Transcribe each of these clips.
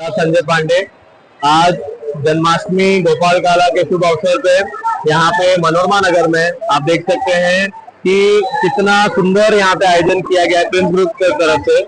संजय पांडे। आज जन्माष्टमी गोपाल काला के शुभ अवसर पे यहाँ पे मनोरमा नगर में आप देख सकते हैं कि कितना सुंदर यहाँ पे आयोजन किया गया है प्रिंस ग्रुप की तरफ़ से।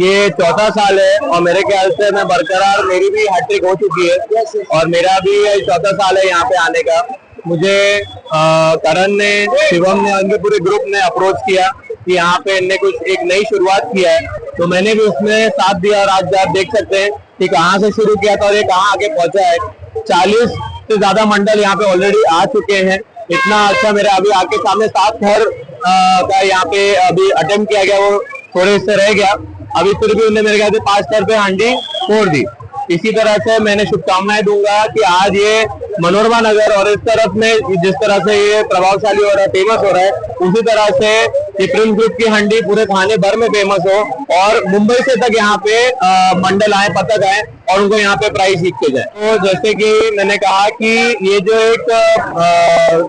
ये चौथा साल है और मेरे ख्याल से मैं बरकरार, मेरी भी हैट्रिक हो चुकी है और मेरा भी चौथा साल है यहाँ पे आने का। मुझे करण ने, शिवम ने उनके पूरे ग्रुप ने अप्रोच किया कि यहाँ पे इनने कुछ एक नई शुरुआत किया है। तो मैंने भी उसमें साथ दिया और आज आप देख सकते हैं कि कहाँ से शुरू किया था और ये कहाँ आगे पहुँचा है। चालीस से ज़्यादा मंडल यहाँ पे ऑलरेडी आ चुके हैं। इतना अच्छा मेरा अभी आपके सामने सात घर का यहाँ पे अभी अटेम्प्ट किया गया, वो थोड़े से रह गया। अभी फिर भी उन्होंने मेरे ख्याल से पाँच स्तर पे हांडी फोड़ दी। इसी तरह से मैंने शुभकामनाएँ दूँगा कि आज ये मनोरमा नगर और इस तरफ़ में, जिस तरह से ये प्रभावशाली हो रहा है फ़ेमस हो रहा है, उसी तरह से ये ग्रुप की हंडी पूरे थाने भर में फ़ेमस हो और मुंबई से तक यहाँ पे मंडल आए पतक आए और उनको यहाँ पे प्राइज जीत के जाए। तो जैसे कि मैंने कहा कि ये जो एक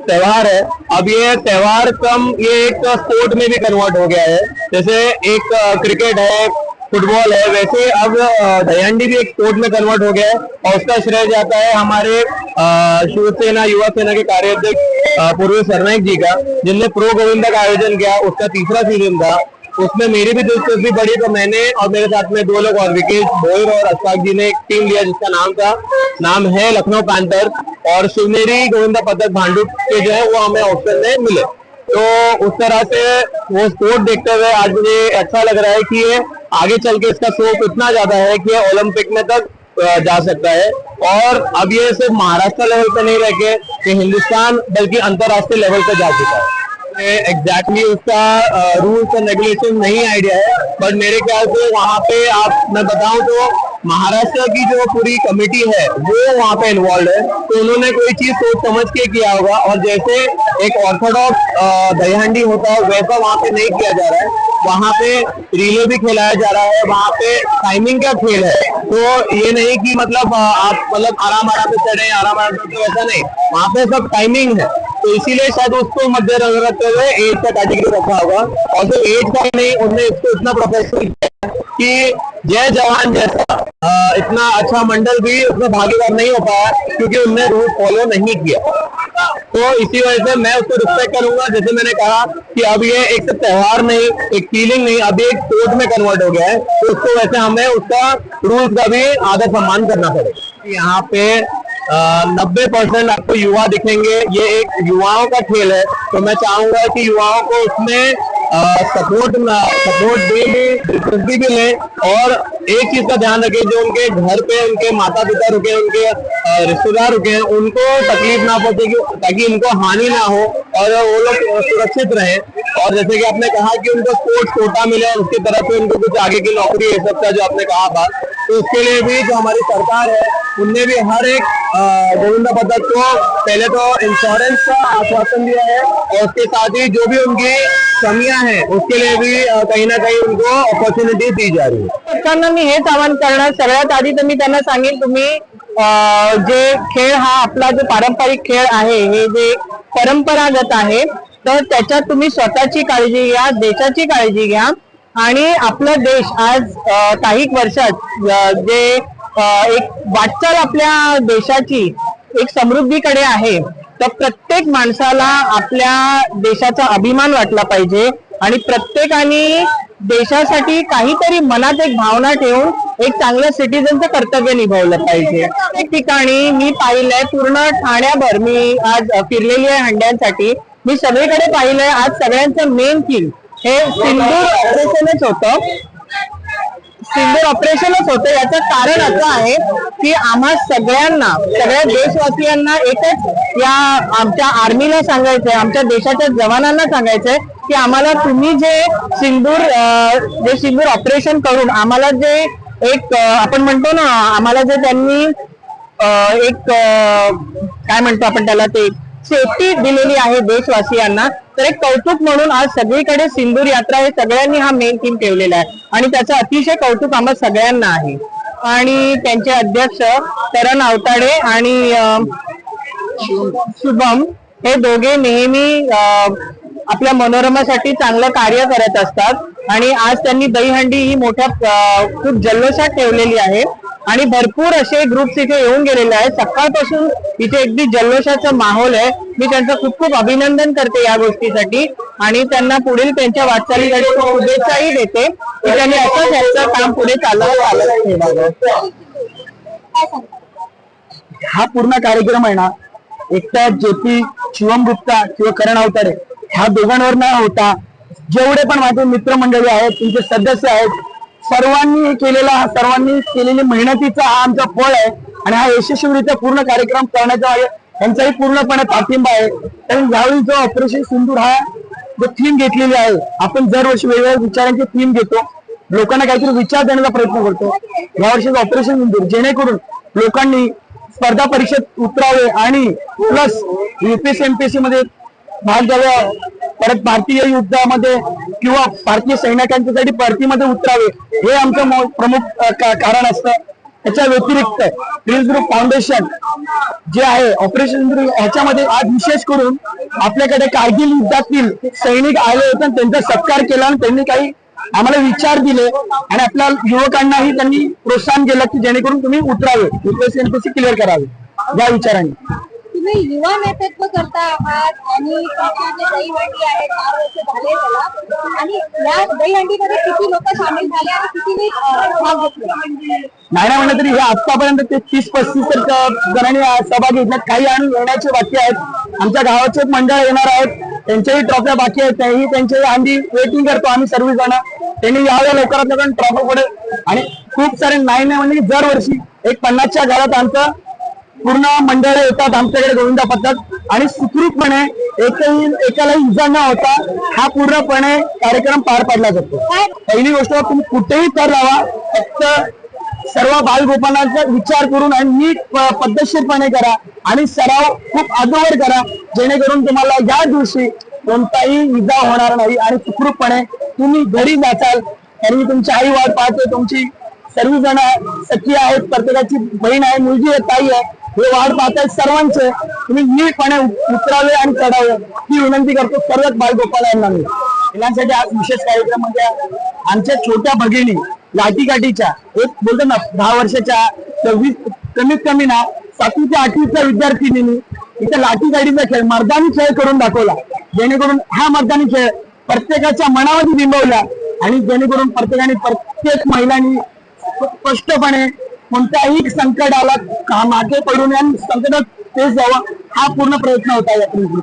त्योहार है, अब ये त्योहार कम ये एक स्पोर्ट में भी कन्वर्ट हो गया है। जैसे एक क्रिकेट है फुटबॉल है। वैसे अब दहीहंडी भी एक स्पोर्ट में कन्वर्ट हो गया है और उसका श्रेय जाता है हमारे शिवसेना, युवा सेना के कार्याध्यक्ष पूर्वी सरनाइक जी का, जिनने प्रो गोविंदा का आयोजन किया, उसका तीसरा सीज़न था। उसमें मेरी भी दिलचस्पी बढ़ी तो मैंने और मेरे साथ में दो लोग और, विकेश भोईर और अशफाक जी ने एक टीम लिया जिसका नाम था, नाम है लखनऊ पैंथर और शिवनेरी गोविंदा पदक भांडू के जो है वो हमें ऑप्शन में मिले। तो उस तरह से वो स्पोर्ट देखते हुए आज मुझे अच्छा लग रहा है कि ये आगे चल के इसका स्कोप इतना ज़्यादा है कि ओलंपिक में तक जा सकता है। और अब ये सिर्फ़ महाराष्ट्र लेवल पे नहीं रह के हिंदुस्तान बल्कि अंतरराष्ट्रीय लेवल पे जा चुका है। एग्जैक्टली उसका रूल्स एंड रेगुलेशन नहीं आइडिया है बट मेरे ख्याल से वहाँ पे आप, मैं बताऊँ तो महाराष्ट्र की जो पूरी कमेटी है, वो वहाँ पे इन्वॉल्व है। तो उन्होंने कोई चीज़ सोच समझ के किया होगा, और जैसे एक ऑर्थोडॉक्स दहीहंडी होता है, वैसा वहाँ पे नहीं किया जा रहा है। वहाँ पे रिले भी खेलाया जा रहा है, वहाँ पे टाइमिंग का खेल है। तो ये नहीं कि मतलब आप मतलब आराम आराम से चढ़े आराम आराम से वैसा नहीं। वहाँ पे सब टाइमिंग है। तो इसीलिए शायद उसको मद्देनजर रखते हुए एज का कैटेगरी रखा होगा। और जो एज का नहीं, उनने इसको इतना प्रोफेशनल किया कि जय जवान जैसा इतना अच्छा मंडल भी उसमें भागीदार नहीं हो पाया क्योंकि उनने रूल फॉलो नहीं किया। तो इसी वजह से मैं उसको रिस्पेक्ट करूँगा। जैसे मैंने कहा कि अब ये एक सिर्फ़ त्योहार नहीं, एक फीलिंग नहीं ये एक स्पोर्ट में कन्वर्ट हो गया है। तो उसको वैसे हमें उसका रूल्स का भी आदर सम्मान करना पड़ेगा। यहाँ पे नब्बे परसेंट आपको युवा दिखेंगे। ये एक युवाओं का खेल है। तो मैं चाहूँगा कि युवाओं को उसमें सपोर्ट सपोर्ट दे दिलचस्पी भी लें। और एक चीज़ का ध्यान रखें, जो उनके घर पे, उनके माता पिता रुके, उनके रिश्तेदार रुके हैं उनको तकलीफ़ ना पहुँचे ताकि उनको हानि ना हो और वो लोग सुरक्षित रहे। और जैसे कि आपने कहा कि उनको स्पोर्ट्स कोटा मिले उसकी तरफ़ से उनको कुछ आगे की नौकरी, ये सब का जो आपने कहा बात तो उसके लिए भी जो हमारी सरकार है, उनने भी हर एक गोविंदा पदक को पहले तो इंश्योरेंस का आश्वासन दिया है और उसके साथ ही जो भी उनकी कमियाँ हैं, उसके लिए भी कहीं ना कहीं उनको अपॉर्च्युनिटी दी जा रही है। पक्षांना मी हेच आवाहन करणार, सगळ्यात आधी तर मी त्यांना सांगेन, तुम्ही जे खेळ हा आपला जो पारंपरिक खेळ आहे, हे जे परंपरागत तर त्याच्यात तुम्ही स्वतःची काळजी घ्या, देशाची काळजी घ्या आणि आपला देश आज काही वर्षात जे एक वाटचाल आपल्या देशाची एक समृद्धीकडे आहे तर प्रत्येक माणसाला आपल्या देशाचा अभिमान वाटला पाहिजे आणि प्रत्येकाने देशासाठी काहीतरी मनात एक भावना ठेवून एक चांगलं सिटीजनचं कर्तव्य निभावलं पाहिजे. एक ठिकाणी मी पाहिलंय पूर्ण ठाण्याभर मी आज फिरलेली आहे हंड्यांसाठी. मी सगळीकडे पाहिलंय आज सगळ्यांचं मेन थीम हे सिंदूर ऑपरेशनच होतं. सिंदूर ऑपरेशनच होतं. याचं कारण असं आहे की आम्हा सगळ्यांना सगळ्या देशवासियांना एकच या आमच्या आर्मीला सांगायचंय आमच्या देशाच्या जवानांना सांगायचंय की आम्हाला तुम्ही जे सिंदूर जे सिंदूर ऑपरेशन करून आम्हाला जे एक आपण म्हणतो ना आम्हाला जे त्यांनी एक काय म्हणतो आपण त्याला ते सेफ्टी दिलेली आहे देशवासियांना तर एक कौतुक म्हणून आज सगळीकडे सिंदूर यात्रा हे सगळ्यांनी हा मेन थीम ठेवलेला आहे. आणि त्याचं अतिशय कौतुक आम्हा सगळ्यांना आहे. आणि त्यांचे अध्यक्ष करण आवताडे आणि शुभम हे दोघे नेहमी आपल्या मनोरमासाठी चांगलं कार्य करत असतात. आणि आज त्यांनी दहीहंडी ही मोठ्या खूप जल्लोषात ठेवलेली आहे. आणि भरपूर असे ग्रुप्स इथे येऊन गेलेले आहेत. सकाळपासून इथे अगदी जल्लोषाचा माहोल आहे. मी त्यांचं खूप खूप अभिनंदन करते या गोष्टीसाठी. आणि त्यांना पुढील त्यांच्या वाटचालीसाठी शुभेच्छाही देते. की त्यांनी असंच यांचं काम पुढे चालत आलं हा पूर्ण कार्यक्रम आहे ना एकटा ज्योती शिवम गुप्ता किंवा करण अवतारे ह्या दोघांवर न होता. जेवढे पण माझे मित्रमंडळी आहेत तुमचे सदस्य आहेत सर्वांनी केलेला हा सर्वांनी केलेली मेहनतीचा हा आमचा फळ आहे आणि हा यशस्वीरित्या पूर्ण कार्यक्रम करण्याचा यांचाही पूर्णपणे पाठिंबा आहे. कारण यावेळी जो ऑपरेशन सिंदूर हा जो थीम घेतलेली आहे आपण दरवर्षी वेगवेगळ्या विचारांची थीम घेतो. लोकांना काहीतरी विचार देण्याचा प्रयत्न करतो. यावर्षी ऑपरेशन सिंदूर जेणेकरून लोकांनी स्पर्धा परीक्षेत उतरावे आणि प्लस युपीएससी एमपीएससी मध्ये भाग घ्यावा. परत भारतीय युद्धामध्ये किंवा भारतीय सैनिकांच्यासाठी भरतीमध्ये उतरावे हे आमचं प्रमुख कारण असतं. त्याच्या व्यतिरिक्त प्रिन्स ग्रुप फाउंडेशन जे आहे ऑपरेशन ह्याच्यामध्ये आज विशेष करून आपल्याकडे कारगिल युद्धातील सैनिक आले होते त्यांचा सत्कार केला आणि त्यांनी काही आम्हाला विचार दिले आणि आपल्या युवकांनाही त्यांनी प्रोत्साहन केलं की जेणेकरून तुम्ही उतरावे युपीएससी एमपीएससी क्लिअर करावे या विचाराने. तुम्ही युवा नेतृत्व करता आहात आणि तुमची जे दहीहंडी आहे चार वर्ष झाले त्याला. आणि या दहीहंडीमध्ये किती लोक सामील झाले आणि किती भाग घेतले? नाही नाही म्हणलं तरी हे आतापर्यंत ते तीस पस्तीस तर जणांनी सहभागी घेतल्यात काही आणि येण्याचे बाकी आहेत. आमच्या गावाचे एक मंडळ येणार आहेत. त्यांच्याही ट्रॉफ्या बाकी आहेत. त्याही त्यांच्याही अंडी वेटिंग करतो आम्ही सर्व जण त्यांनी याव्या लवकरात लवकर ट्रॉफी पुढे आणि खूप सारे नाही नाही म्हणजे दरवर्षी एक पन्नासच्या घरात आमचं पूर्ण मंडळ येतात आमच्याकडे गोविंदा पद्धत आणि सुखरूपपणे एकही एकालाही इजा न होता हा पूर्णपणे कार्यक्रम पार पाडला जातो. पहिली गोष्ट तुम्ही कुठेही तर लावा. फक्त सर्व बालगोपालांचा विचार करून आणि नीट पद्धतशीरपणे करा. आणि सराव खूप आगोवर करा. जेणेकरून तुम्हाला या दिवशी कोणताही इजा होणार नाही. आणि सुखरूपपणे तुम्ही घरी जाचाल. कारण मी तुमची आई वाट पाहते. तुमची सर्वजण सखी आहेत. प्रत्येकाची बहीण आहे. मुलगी आहे. ताई आहे. हे वाढ पाहतायत सर्वांचे. तुम्ही नीटपणे उतरावे आणि चढावे. ही विनंती करतो सर्वच बालगोपाल यांना मी. मुलांसाठी आज विशेष कार्यक्रम म्हणजे आमच्या छोट्या भगिनी लाठीकाठीच्या एक बोलतो ना दहा वर्षाच्या सव्वीस कमीत कमी ना सातवी ते आठवीच्या विद्यार्थिनींनी इथे लाठीकाठीचा खेळ मर्दानी खेळ करून दाखवला. जेणेकरून हा मर्दानी खेळ प्रत्येकाच्या मनामध्ये बिंबवला आणि जेणेकरून प्रत्येकाने प्रत्येक महिलांनी स्पष्टपणे कोणत्याही संकटाला आला मागे पडून संकटात तेच जावं हा पूर्ण प्रयत्न होता या